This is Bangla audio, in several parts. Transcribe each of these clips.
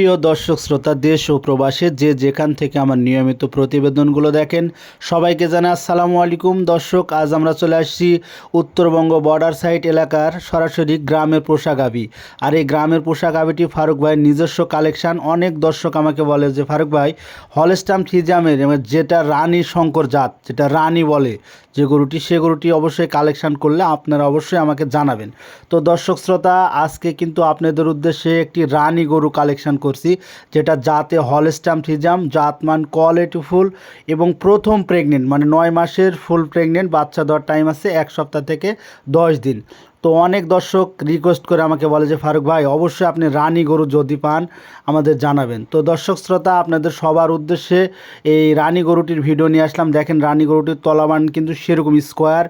প্রিয় দর্শক, শ্রোতা, দেশ ও প্রবাসে, যে যেখান থেকে আমার নিয়মিত প্রতিবেদনগুলো দেখেন, সবাইকে জানাই আসসালামু আলাইকুম। দর্শক, আজ আমরা চলে আসছি উত্তরবঙ্গ বর্ডার সাইড এলাকার সরাসরি গ্রামের পোশাকাবি আর এই গ্রামের পোশাকাবিটি ফারুক ভাইয়ের নিজস্ব কালেকশন। অনেক দর্শক আমাকে বলে যে, ফারুক ভাই হলস্টাম থিজামের যেটা রানী শঙ্কর জাত, যেটা রানী বলে, যে গরুটি, সে গরুটি অবশ্যই কালেকশান করলে আপনারা অবশ্যই আমাকে জানাবেন। তো দর্শক, শ্রোতা, আজকে কিন্তু আপনাদের উদ্দেশ্যে একটি রানী গরু কালেকশন করছি, যেটা জাতে হলস্টাম থিজাম জাতমান কোয়ালিটি ফুল এবং প্রথম প্রেগনেন্ট মানে নয় মাসের ফুল প্রেগনেন্ট বাচ্চা দেওয়ার টাইম আছে এক সপ্তাহ থেকে দশ দিন। তো অনেক দর্শক রিকোয়েস্ট করে আমাকে বলে যে, ফারুক ভাই, অবশ্যই আপনি রানী গরু যদি পান, আমাদের জানাবেন। তো দর্শক শ্রোতা, আপনাদের সবার উদ্দেশ্যে এই রানী গরুটির ভিডিও নিয়ে আসলাম। দেখেন, রানী গরুটির তলাবান কিন্তু সেরকম স্কোয়ার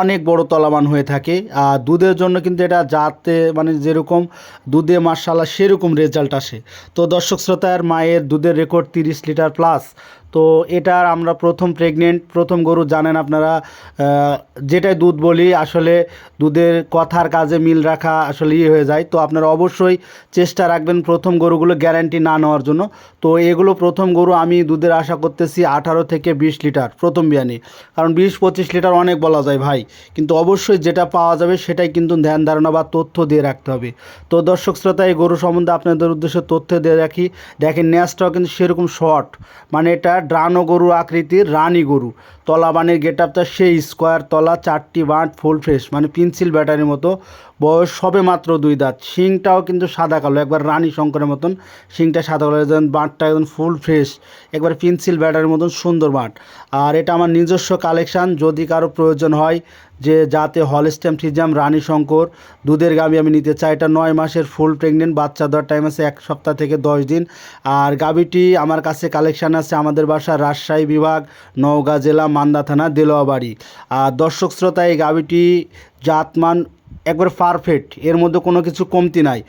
অনেক বড় তলাবান হয়ে থাকে। আর দুধের জন্য কিন্তু এটা যাতে মানে যেরকম দুধে মার্শাল্লাহ সেরকম রেজাল্ট আসে। তো দর্শক শ্রোতার মায়ের দুধের রেকর্ড তিরিশ লিটার প্লাস তো এটার আমরা প্রথম প্রেগনেন্ট প্রথম গরু জানেন আপনারা যেটাই দুধ বলি, আসলে দুধের কথার কাজে মিল রাখা আসলে ইয়ে হয়ে যায়। তো আপনারা অবশ্যই চেষ্টা রাখবেন প্রথম গরুগুলো গ্যারান্টি না নেওয়ার জন্য। তো এগুলো প্রথম গরু আমি দুধের আশা করতেছি আঠারো থেকে বিশ লিটার প্রথম বিয়ানি। কারণ বিশ পঁচিশ লিটার অনেক বলা যায় ভাই। কিন্তু অবশ্যই যেটা পাওয়া যাবে সেটাই কিন্তু ধ্যান, ধারণা বা তথ্য দিয়ে রাখতে হবে। তো দর্শক শ্রোতা, এই গরু সম্বন্ধে আপনাদের উদ্দেশ্যে তথ্য দিয়ে রাখি। দেখেন ন্যাসটাও কিন্তু সেরকম শর্ট মানে এটা ড্রানো গরু আকৃতির রানী গরু। তলা তলাবানের গেট আপটা সেই স্কোয়ার তলা, চারটি বাঁট, ফুল ফ্রেশ মানে পেন্সিল ব্যাটারির মতো। বয়স সবে মাত্র দুই দাঁত। শিংটাও কিন্তু সাদা কালো, একবার রানী শঙ্করের মতন। শিংটা সাদা কালো যেমন বাঁটটা একদম ফুল ফ্রেশ, একবার পেন্সিল ব্যাটারির মতন সুন্দর বাঁট। আর এটা আমার নিজস্ব কালেকশান, যদি কারও প্রয়োজন হয় যে যাতে হলস্টেম ফ্রিজাম রানী শঙ্কর, দুধের গাভী আমি নিতে চাই। এটা নয় মাসের ফুল প্রেগনেন্ট বাচ্চা দেওয়ার টাইম আছে এক সপ্তাহ থেকে দশ দিন। আর গাভীটি আমার কাছে কালেকশান আছে আমাদের বাসা রাজশাহী বিভাগ, নওগাঁ জেলা, মান্দা থানা, দেলোয়াবাড়ি। আর দর্শক শ্রোতা, এই গাভিটি জাতমান একবার পারফেক্ট এর মধ্যে কোনো কিছু কমতি নাই।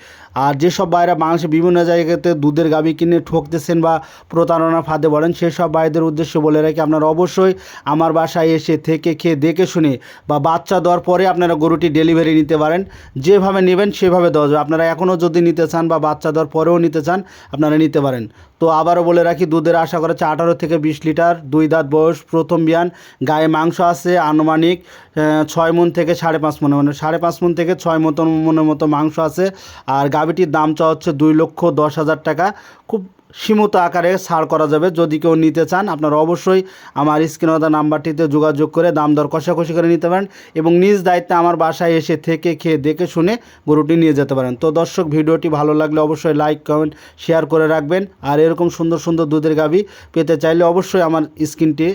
আর যেসব বাইরা বাংলাদেশে বিভিন্ন জায়গাতে দুধের গাবি কিনে ঠকতেছেন বা প্রতারণা ফাঁদে বলেন সেসব ভাইদের উদ্দেশ্যে বলে রাখি, আপনারা অবশ্যই আমার বাসায় এসে থেকে খেয়ে দেখে শুনে বা বাচ্চা দেওয়ার পরে আপনারা গরুটি ডেলিভারি নিতে পারেন। যেভাবে নেবেন সেভাবে দেওয়া যাবে। আপনারা এখনও যদি নিতে চান বা বাচ্চা দেওয়ার পরেও নিতে চান, আপনারা নিতে পারেন। তো আবারও বলে রাখি, দুধের আশা করা হচ্ছে আঠারো থেকে বিশ লিটার, দুই দাঁত বয়স, প্রথম বিয়ান, গায়ে মাংস আছে, আনুমানিক ছয় মন থেকে সাড়ে পাঁচ মনে মানে সাড়ে পাঁচ মন থেকে ছয় মতন মনের মতো মাংস আছে, আর গাভিটির দাম চা হচ্ছে দুই লক্ষ দশ হাজার টাকা। খুব সীমিত আকারে ছাড় করা যাবে। যদি কেউ নিতে চান, আপনারা অবশ্যই আমার স্ক্রিনতা নাম্বারটিতে যোগাযোগ করে দাম দর কষাকষি করে নিতে পারেন এবং নিজ দায়িত্বে আমার বাসায় এসে থেকে খেয়ে দেখে শুনে গরুটি নিয়ে যেতে পারেন। তো দর্শক, ভিডিওটি ভালো লাগলে অবশ্যই লাইক, কমেন্ট, শেয়ার করে রাখবেন। আর এরকম সুন্দর সুন্দর দুধের গাভি পেতে চাইলে অবশ্যই আমার স্ক্রিনটি